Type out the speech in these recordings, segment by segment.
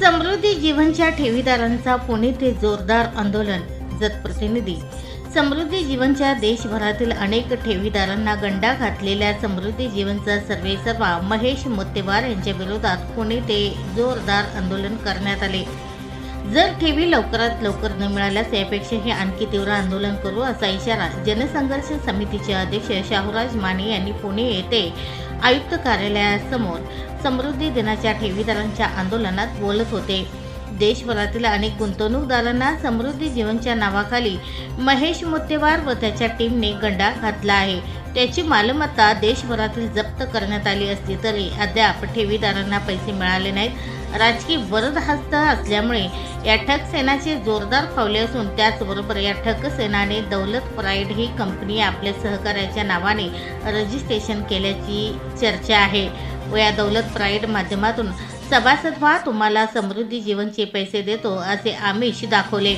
समृद्धी जीवनच्या ठेवीदारांचा पुणे ते जोरदार आंदोलन जतप्रतिनिधी समृद्धी जीवनच्या देशभरातील अनेक ठेवीदारांना गंडा घातलेल्या समृद्धी जीवनचा सर्वेसर्वा महेश मोत्तेवार यांच्या विरोधात पुणे ते जोरदार आंदोलन करण्यात आले. जर ठेवी लवकरात लवकर न मिळाल्यास यापेक्षाही आणखी तीव्र आंदोलन करू असा इशारा जनसंघर्ष समितीचे अध्यक्ष शाहूराज माने यांनी पुणे येथे आयुक्त कार्यालयासमोर समृद्धी दिनाच्या ठेवीदारांच्या आंदोलनात बोलत होते. देशभरातील अनेक गुंतवणूकदारांना समृद्धी जीवनच्या नावाखाली महेश मुत्तेवार व त्याच्या टीमने गंडा घातला आहे. त्याची मालमत्ता देशभरातील जप्त करण्यात आली असली तरी अद्याप ठेवीदारांना पैसे मिळाले नाहीत. राजकीय वरदहस्त असल्यामुळे या ठग सेनाचे जोरदार फावले असून त्याचबरोबर या ठग सेनाने दौलत प्राईड ही कंपनी आपल्या सहकार्याच्या नावाने रजिस्ट्रेशन केल्याची चर्चा आहे. व या दौलत प्राईड माध्यमातून सभासद व्हा तुम्हाला समृद्धी जीवनचे पैसे देतो असे आमिष दाखवले.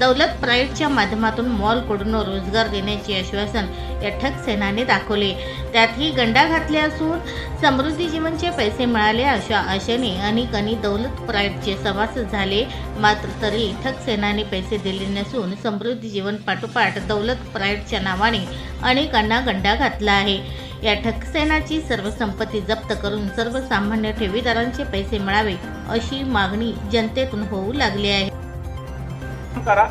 दौलत प्राईडच्या माध्यमातून मॉलकडून रोजगार देण्याचे आश्वासन या सेनाने दाखवले. त्यातही गंडा घातले असून समृद्धी जीवनचे पैसे मिळाले अशा आशेने अनेकांनी दौलत प्राईडचे सभासद झाले. मात्र तरी ठक सेनाने पैसे दिले नसून समृद्धी जीवन पाठोपाठ दौलत प्राईडच्या नावाने अनेकांना गंडा घातला आहे. या ठकसेनाची सर्व संपत्ती जप्त करून सर्वसामान्य ठेवीदारांचे पैसे मिळावे अशी मागणी जनतेतून होऊ लागली आहे. करा.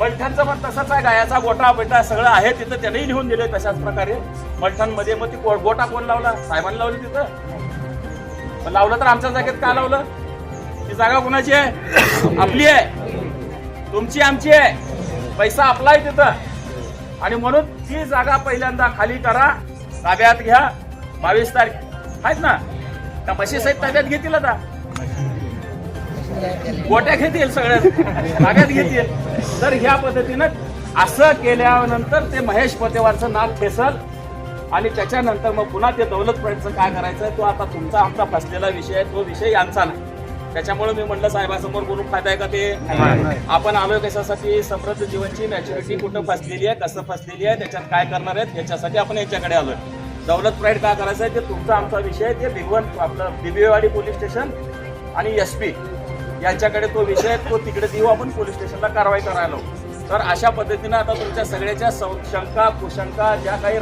मलठणचं पण तसाच आहे. गायाचा गोटा बेटा सगळं आहे तिथं. त्यांनाही लिहून दिले तशाच प्रकारे. मलठणमध्ये मग ती गोटा कोण लावला? साहेबांनी लावली तिथं. पण लावलं तर आमच्या जागेत का लावलं? ती जागा कोणाची आहे? आपली आहे. तुमची आमची आहे. पैसा आपला आहे तिथं. आणि म्हणून ती जागा पहिल्यांदा खाली करा. ताब्यात घ्या. बावीस तारीख. आहेत ना? त्या म्हशी सहित ताब्यात घेतील आता? गोट्या घेतील सगळ्या. ताब्यात घेतील. तर ह्या पद्धतीनं असं केल्यानंतर ते महेश पतेवारचं नाक फेसल आणि त्याच्यानंतर मग पुन्हा ते दौलत काय करायचं तो आता तुमचा आमचा फसलेला विषय आहे तो विषय यांचा नाही. त्याच्यामुळे मी म्हटलं साहेबासमोर बोलून फायदा आहे का ते? आपण आलोय कशासाठी? समृद्ध जीवनची मॅच्युरिटी कुठं फसलेली आहे कसं फसलेली आहे त्याच्यात काय करणार आहेत याच्यासाठी आपण याच्याकडे आलोय. दौलत प्राईड काय करायचं आहे ते तुमचा आमचा विषय आहे ते भिगवण आपलं बिबिवेवाडी पोलीस स्टेशन आणि एस पी. यांच्याकडे तो विषय आहे, तो तिकडे देऊ आपण पोलीस स्टेशनला कारवाई करायला तर अशा पद्धतीनं आता तुमच्या सगळ्याच्या शंका कुशंका ज्या काही